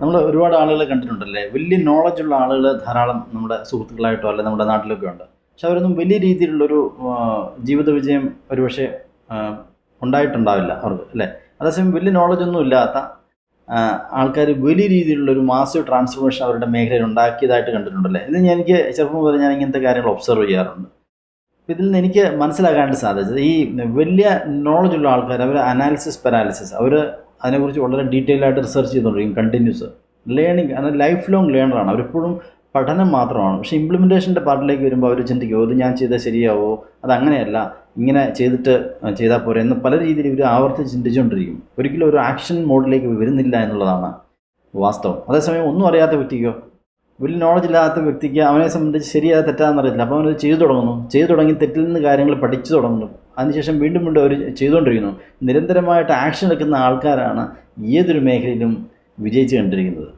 നമ്മൾ ഒരുപാട് ആളുകൾ കണ്ടിട്ടുണ്ടല്ലേ? വലിയ നോളജുള്ള ആളുകൾ ധാരാളം നമ്മുടെ സുഹൃത്തുക്കളായിട്ടോ അല്ലെ നമ്മുടെ നാട്ടിലൊക്കെ ഉണ്ട്. പക്ഷെ അവരൊന്നും വലിയ രീതിയിലുള്ളൊരു ജീവിത വിജയം ഒരുപക്ഷെ ഉണ്ടായിട്ടുണ്ടാവില്ല അവർക്ക് അല്ലേ? അതേസമയം വലിയ നോളജൊന്നും ഇല്ലാത്ത ആൾക്കാർ വലിയ രീതിയിലുള്ളൊരു മാസീവ് ട്രാൻസ്ഫോർമേഷൻ അവരുടെ മേഖലയിൽ ഉണ്ടാക്കിയതായിട്ട് കണ്ടിട്ടുണ്ടല്ലേ? ഇത് ഞാൻ എനിക്ക് ചെറുപ്പം മുതൽ ഞാൻ ഇങ്ങനത്തെ കാര്യങ്ങൾ ഒബ്സർവ് ചെയ്യാറുണ്ട്. ഇതിൽ നിന്ന് എനിക്ക് മനസ്സിലാക്കാനായിട്ട് സാധിച്ചത് ഈ വലിയ നോളജുള്ള ആൾക്കാർ അവർ അനാലിസിസ് പാരാലിസിസ് അവർ അതിനെക്കുറിച്ച് വളരെ ഡീറ്റെയിൽ ആയിട്ട് റിസർച്ച് ചെയ്തുകൊണ്ടിരിക്കും കണ്ടിന്യൂസ് ലേണിംഗ് അങ്ങനെ ലൈഫ് ലോങ് ലേണറാണ് അവരെപ്പോഴും പഠനം മാത്രമാണ്. പക്ഷേ ഇംപ്ലിമെന്റേഷന്റെ പാർട്ടിലേക്ക് വരുമ്പോൾ അവർ ചിന്തിക്കും ഇത് ഞാൻ ചെയ്താൽ ശരിയാവോ? അത് അങ്ങനെയല്ല. ഇങ്ങനെ ചെയ്തിട്ട് ചെയ്താൽ പോരെ എന്ന് പല രീതിയിൽ ഇവർ ആവർത്തിച്ച് ചിന്തിച്ചുകൊണ്ടിരിക്കും. ഒരിക്കലും ഒരു ആക്ഷൻ മോഡിലേക്ക് വരുന്നില്ല എന്നുള്ളതാണ് വാസ്തവം. അതേസമയം ഒന്നും അറിയാത്ത വ്യക്തിക്കോ വലിയ നോളജ് ഇല്ലാത്ത വ്യക്തിക്ക് അവനെ സംബന്ധിച്ച് ശരിയാ തെറ്റാന്ന് അറിയത്തില്ല അപ്പോൾ അവനത് ചെയ്തു തുടങ്ങുന്നു. ചെയ്തു തുടങ്ങി തെറ്റിൽ നിന്ന് കാര്യങ്ങൾ പഠിച്ചു തുടങ്ങുന്നു. അതിനുശേഷം വീണ്ടും വീണ്ടും അവർ ചെയ്തുകൊണ്ടിരിക്കുന്നു. നിരന്തരമായിട്ട് ആക്ഷൻ എടുക്കുന്ന ആൾക്കാരാണ് ഏതൊരു മേഖലയിലും വിജയിച്ച് കണ്ടിരിക്കുന്നത്.